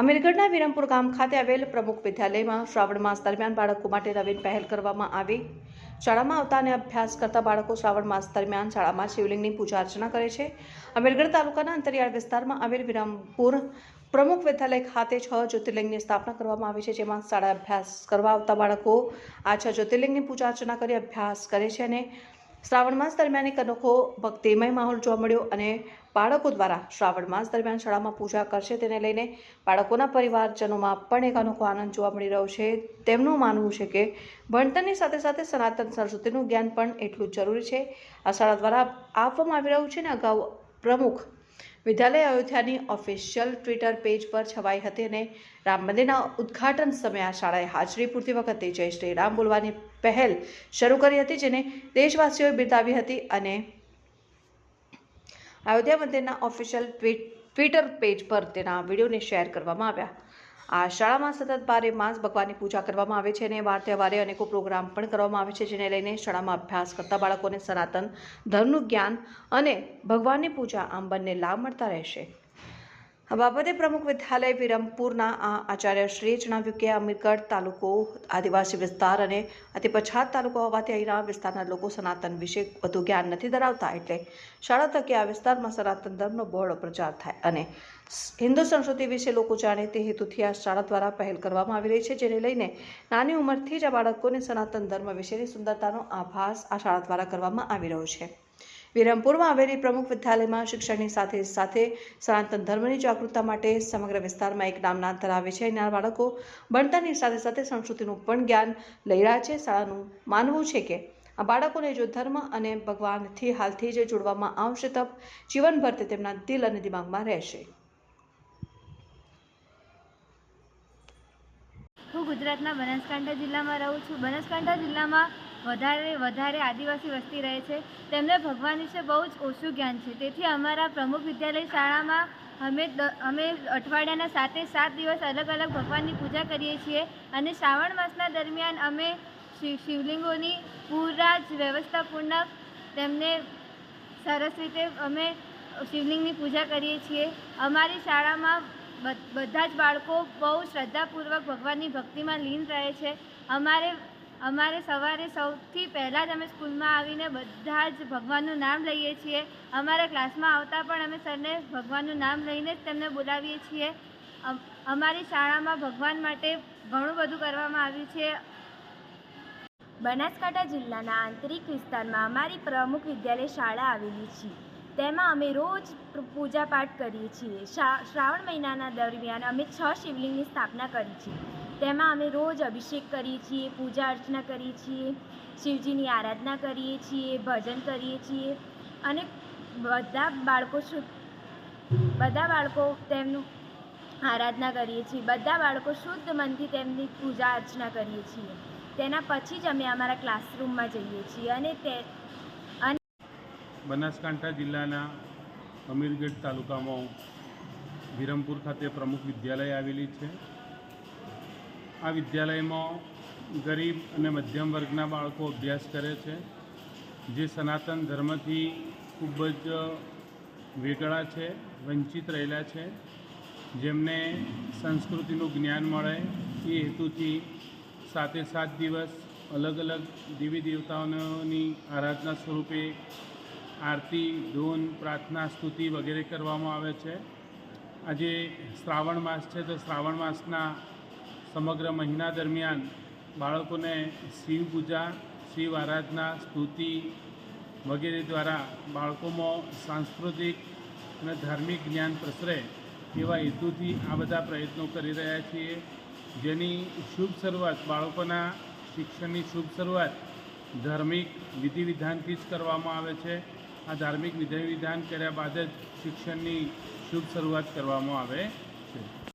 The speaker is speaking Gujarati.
અમીરગઢના વિરમપુર ગામ ખાતે આવેલ પ્રમુખ વિદ્યાલયમાં શ્રાવણ માસ દરમિયાન બાળકો માટે નવીન પહેલ કરવામાં આવી. શાળામાં આવતા અને અભ્યાસ કરતા બાળકો શ્રાવણ માસ દરમિયાન શાળામાં શિવલિંગની પૂજા અર્ચના કરે છે. અમીરગઢ તાલુકાના અંતરિયાળ વિસ્તારમાં આવેલ વિરમપુર પ્રમુખ વિદ્યાલય ખાતે છ જ્યોતિર્લિંગની સ્થાપના કરવામાં આવી છે, જેમાં શાળા અભ્યાસ કરવા આવતા બાળકો આ છ જ્યોતિર્લિંગની પૂજા અર્ચના કરી અભ્યાસ કરે છે અને શ્રાવણ માસ દરમિયાન એક અનોખો ભક્તિમય માહોલ જોવા મળ્યો અને બાળકો દ્વારા શ્રાવણ માસ દરમિયાન શાળામાં પૂજા કરશે તેને લઈને બાળકોના પરિવારજનોમાં પણ એક અનોખો આનંદ જોવા મળી રહ્યો છે. તેમનું માનવું છે કે ભણતરની સાથે સાથે સનાતન સંસ્કૃતિનું જ્ઞાન પણ એટલું જરૂરી છે. આ શાળા દ્વારા આપવામાં આવી રહ્યું છે ને અગાઉ પ્રમુખ વિદ્યાલય અયોધ્યાની ઓફિશિયલ ટ્વિટર પેજ પર છવાઈ હતી અને રામ મંદિરના ઉદ્ઘાટન સમયે આ શાળાએ હાજરી પૂરતી વખતે જય શ્રી રામ બોલવાની પહેલ શરૂ કરી હતી, જેને દેશવાસીઓએ બિરદાવી હતી અને અયોધ્યા મંદિરના ઓફિશિયલ ટ્વીટ ટ્વિટર પેજ પર તેના વિડીયોને શેર કરવામાં આવ્યા. આ શાળામાં સતત બારે માસ ભગવાનની પૂજા કરવામાં આવે છે અને વાર તહેવારે અનેકો પ્રોગ્રામ પણ કરવામાં આવે છે, જેને લઈને શાળામાં અભ્યાસ કરતા બાળકોને સનાતન ધર્મનું જ્ઞાન અને ભગવાનની પૂજા આમ બંને લાભ મળતા રહેશે. આ બાબતે પ્રમુખ વિદ્યાલય વિરમપુરના આ આચાર્યશ્રીએ જણાવ્યું કે અમીરગઢ તાલુકો આદિવાસી વિસ્તાર અને અતિ પછાત તાલુકો હોવાથી અહીંના વિસ્તારના લોકો સનાતન વિશે વધુ જ્ઞાન નથી ધરાવતા એટલે શાળા તકે આ વિસ્તારમાં સનાતન ધર્મનો બહોળો પ્રચાર થાય અને હિન્દુ સંસ્કૃતિ વિશે લોકો જાણે તે હેતુથી આ શાળા દ્વારા પહેલ કરવામાં આવી રહી છે, જેને લઈને નાની ઉંમરથી જ આ બાળકોને સનાતન ધર્મ વિશેની સુંદરતાનો આભાસ આ શાળા દ્વારા કરવામાં આવી રહ્યો છે. વિરમપુરમાં આવેલી પ્રમુખ વિદ્યાલયમાં શિક્ષણની સાથે સાથે સનાતન ધર્મની જાગૃતતા માટે સમગ્ર વિસ્તારમાં એક નામના ધરાવે છે. એના બાળકો ભણતરની સાથે સાથે સંસ્કૃતિનું પણ જ્ઞાન લઈ રહ્યા છે. શાળાનું માનવું છે કે આ બાળકોને જો ધર્મ અને ભગવાનથી હાલથી જ જોડવામાં આવશે તો જીવનભર તે તેમના દિલ અને દિમાગમાં રહેશે. હું ગુજરાતના બનાસકાંઠા જિલ્લામાં રહું છું. બનાસકાંઠા જિલ્લામાં વધારે વધારે આદિવાસી વસ્તી રહે છે. તેમને ભગવાન વિશે બહુ જ ઓછું જ્ઞાન છે. તેથી અમારા પ્રમુખ વિદ્યાલય શાળામાં અમે અમે અઠવાડિયાના સાતે સાત દિવસ અલગ અલગ ભગવાનની પૂજા કરીએ છીએ અને શ્રાવણ માસના દરમિયાન અમે શિવ શિવલિંગોની પૂરા જ વ્યવસ્થાપૂર્ણક તેમને સરસ રીતે અમે શિવલિંગની પૂજા કરીએ છીએ. અમારી શાળામાં બધા જ બાળકો બહુ શ્રદ્ધાપૂર્વક ભગવાનની ભક્તિમાં લીન રહે છે. અમારે અમારે સવારે સૌથી પહેલાં જ અમે સ્કૂલમાં આવીને બધા જ ભગવાનનું નામ લઈએ છીએ. અમારા ક્લાસમાં આવતા પણ અમે સરને ભગવાનનું નામ લઈને જ તેમને બોલાવીએ છીએ. અમ- અમારી શાળામાં ભગવાન માટે ઘણું બધું કરવામાં આવ્યું છે. બનાસકાંઠા જિલ્લાના આંતરિક વિસ્તારમાં અમારી પ્રમુખ વિદ્યાલય શાળા આવેલી છે. તેમાં અમે રોજ પૂજાપાઠ કરીએ છીએ. શ્રાવણ મહિનાના દરમિયાન અમે છ શિવલિંગની સ્થાપના કરી છે. તેમાં અમે રોજ અભિષેક કરીએ છીએ, પૂજા અર્ચના કરીએ છીએ, શિવજીની આરાધના કરીએ છીએ, ભજન કરીએ છીએ અને બધા બાળકો બધા બાળકો તેમનું આરાધના કરીએ છીએ. બધા બાળકો શુદ્ધ મનથી તેમની પૂજા અર્ચના કરીએ છીએ. તેના પછી જ અમે અમારા ક્લાસરૂમમાં જઈએ છીએ અને તે બનાસકાંઠા જિલ્લાના અમીરગઢ તાલુકામાં વિરમપુર ખાતે પ્રમુખ વિદ્યાલય આવેલી છે. આ વિદ્યાલયમાં ગરીબ અને મધ્યમ વર્ગના બાળકો અભ્યાસ કરે છે. જે સનાતન ધર્મથી ખૂબ જ વેગળા છે, વંચિત રહેલા છે. જેમને સંસ્કૃતિનું જ્ઞાન મળે એ હેતુથી સાતે સાત દિવસ અલગ અલગ દેવી દેવતાઓની આરાધના સ્વરૂપે આરતી, ધૂન, પ્રાર્થના, સ્તુતિ વગેરે કરવામાં આવે છે. આજે શ્રાવણ માસ છે તો શ્રાવણ માસના સમગ્ર મહિના દરમિયાન બાળકોને શિવ પૂજા, શિવ આરાધના, સ્તુતિ વગેરે દ્વારા બાળકોમાં સાંસ્કૃતિક અને ધાર્મિક જ્ઞાન પ્રસરે એવા હેતુથી આ બધા પ્રયત્નો કરી રહ્યા છીએ. જેની શુભ શરૂઆત, બાળકોના શિક્ષણની શુભ શરૂઆત ધાર્મિક વિધિવિધાનથી જ કરવામાં આવે છે. આ ધાર્મિક વિધિ વિધાન કર્યા બાદ જ શિક્ષણની શુભ શરૂઆત કરવામાં આવે.